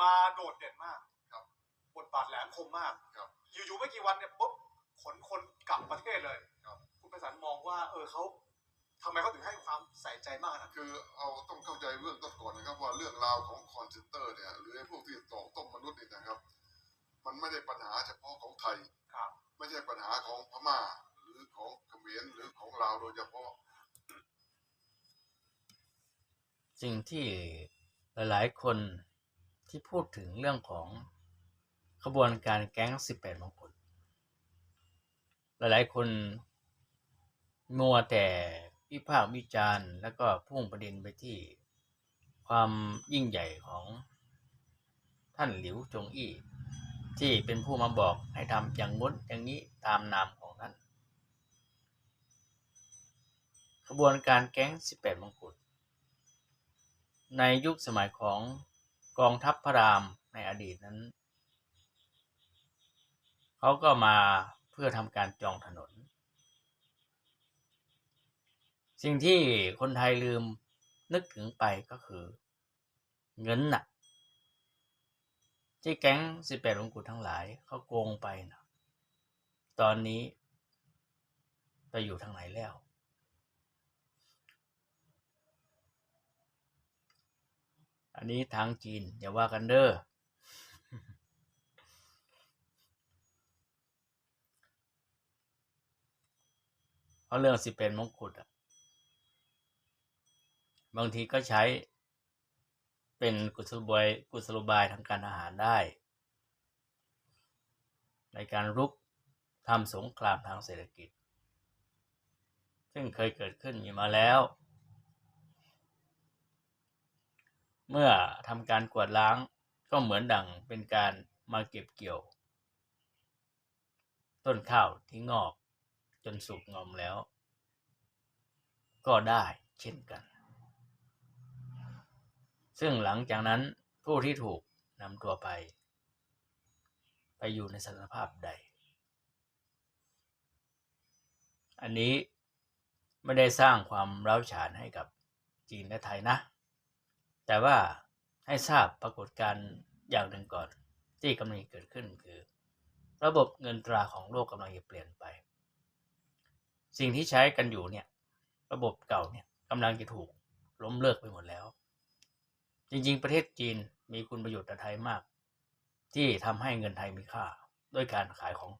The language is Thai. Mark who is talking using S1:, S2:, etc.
S1: มาโดดเด่นมาก
S2: ครับ
S1: บทบาทแหลมคมมาก
S2: ครับ
S1: อยู่ๆไม่กี่วันเนี่ยปุ๊บขนคนกลับประเทศเลย
S2: ครับ
S1: คุณประสานมองว่าเออเขาทำไมเขาถึงให้ความใส่ใจมากขนาดนั้น
S2: คือเอาต้องเข้าใจเรื่องต้นก่อนนะครับ ว่าเรื่องราวของคอนเซนเตอร์เนี่ยหรือไอ้พวกที่ตอกต้มมนุษย์นี่นะครับ มันไม่ได้ปัญหาเฉพาะของไทย
S1: ครับ
S2: ไม่ใช่ปัญหาของพม่า หรือของเขมรหรือของลาวโดยเฉพาะ
S3: สิ่งที่หลาย ๆ คน ที่พูดถึงเรื่องของขบวนการแก๊ง 18 มงกุฎหลายๆ คนมัวแต่วิพากษ์วิจารณ์แล้วก็พุ่งประเด็นไปที่ความยิ่งใหญ่ของท่านหลิวจงอี้ ที่เป็นผู้มาบอกให้ทำอย่างงดอย่างนี้ตามนามของท่านขบวนการแก๊ง 18 มงกุฎในยุคสมัยของ กองทัพพระรามในอดีตนั้น เขาก็มาเพื่อทำการจองถนน สิ่งที่คนไทยลืมนึกถึงไปก็คือ เงินน่ะ ที่แก๊ง18ลงกุฎทั้งหลายเขาโกงไปนะตอนนี้ไปอยู่ทางไหนแล้ว อันนี้ทางจีนอย่าว่ากันเด้อเพราะเรื่องสิเป็นมงกุฎอะบางทีก็ใช้เป็นกุศโลบายกุศโลบายทางการอาหารได้ ในการรุกทำสงครามทางเศรษฐกิจ ซึ่งเคยเกิดขึ้นมีมาแล้ว เมื่อทำการกวาดล้างก็เหมือนดังเป็นการมาเก็บเกี่ยว ต้นข้าวที่งอกจนสุกงอมแล้ว ก็ได้เช่นกัน ซึ่งหลังจากนั้นผู้ที่ถูกนำตัวไป ไปอยู่ในสถานภาพใด อันนี้ไม่ได้สร้างความร้าวฉานให้กับจีนและไทยนะ แต่ว่าให้ทราบปรากฏการณ์อย่างหนึ่งก่อนที่กำลังจะเกิดขึ้นคือ ระบบเงินตราของโลกกำลังจะเปลี่ยนไป สิ่งที่ใช้กันอยู่เนี่ยระบบเก่าเนี่ยกำลังจะถูกล้มเลิกไปหมดแล้ว จริงๆ ประเทศจีนมีคุณประโยชน์ต่อไทยมาก ที่ทำให้เงินไทยมีค่าด้วยการขายของ